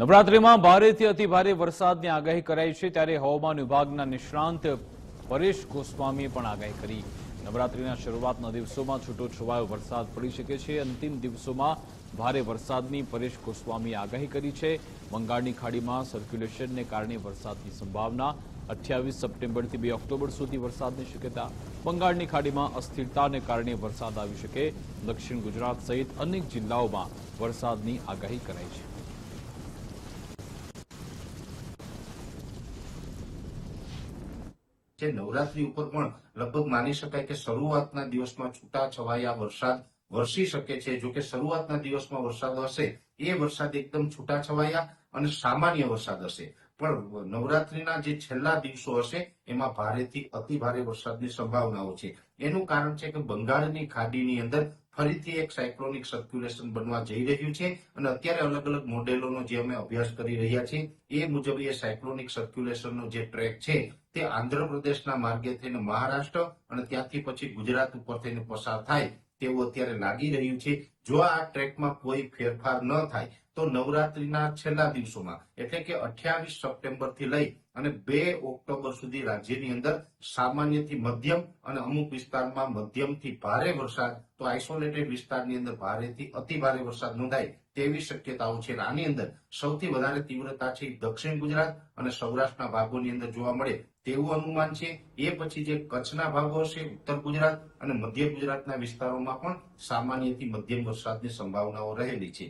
નવરાત્રીમાં ભારેથી અતિ ભારે વરસાદની આગાહી કરાઈ છે ત્યારે હવામાન વિભાગના નિષ્ણાંત પરેશ ગોસ્વામીએ પણ આગાહી કરી. નવરાત્રીના શરૂઆતના દિવસોમાં છૂટો છવાયો વરસાદ પડી શકે છે. અંતિમ દિવસોમાં ભારે વરસાદની પરેશ ગોસ્વામીએ આગાહી કરી છે. બંગાળની ખાડીમાં સર્ક્યુલેશનને કારણે વરસાદની સંભાવના અઠ્યાવીસ સપ્ટેમ્બરથી બે ઓક્ટોબર સુધી વરસાદની શક્યતા. બંગાળની ખાડીમાં અસ્થિરતાને કારણે વરસાદ આવી શકે. દક્ષિણ ગુજરાત સહિત અનેક જિલ્લાઓમાં વરસાદની આગાહી કરાઈ છે. જે નવરાત્રી ઉપર પણ લગભગ માની શકાય કે શરૂઆતના દિવસમાં છૂટા છવાયા વરસાદ વરસી શકે છે. જો કે શરૂઆતના દિવસમાં વરસાદ હશે, એ વરસાદ એકદમ છૂટા છવાયા અને સામાન્ય વરસાદ હશે. પણ નવરાત્રીના જે છેલ્લા દિવસો હશે, એમાં ભારેથી અતિ ભારે વરસાદની સંભાવનાઓ છે. એનું કારણ છે કે બંગાળની ખાડીની અંદર ફરીથી એક સાયક્લોનિક સર્ક્યુલેશન બનવા જઈ રહ્યું છે અને અત્યારે અલગ અલગ મોડેલોનો જે અમે અભ્યાસ કરી રહ્યા છીએ, એ મુજબ એ સાયક્લોનિક સર્ક્યુલેશનનો જે ટ્રેક છે, તે આંધ્રપ્રદેશના માર્ગે થઈને મહારાષ્ટ્ર અને ત્યાંથી પછી ગુજરાત ઉપર થઈને પસાર થાય તેવું અત્યારે લાગી રહ્યું છે. જો આ ટ્રેકમાં કોઈ ફેરફાર ન થાય, તો નવરાત્રીના છેલ્લા દિવસોમાં, એટલે કે અઠ્યાવીસ સપ્ટેમ્બરથી લઈ અને બે ઓક્ટોબર સુધી રાજ્યની અંદર સામાન્યથી મધ્યમ અને અમુક વિસ્તારમાં મધ્યમથી ભારે વરસાદ, તો આઇસોલેટેડ વિસ્તારની અંદર ભારેથી અતિ ભારે વરસાદ નોંધાય તેવી શક્યતાઓ છે. આની અંદર સૌથી વધારે તીવ્રતા છે દક્ષિણ ગુજરાત અને સૌરાષ્ટ્રના ભાગોની અંદર જોવા મળે તેવું અનુમાન છે. એ પછી જે કચ્છના ભાગો છે ઉત્તર ગુજરાત અને મધ્ય ગુજરાતના વિસ્તારોમાં પણ સામાન્યથી મધ્યમ વરસાદની સંભાવનાઓ રહેલી છે.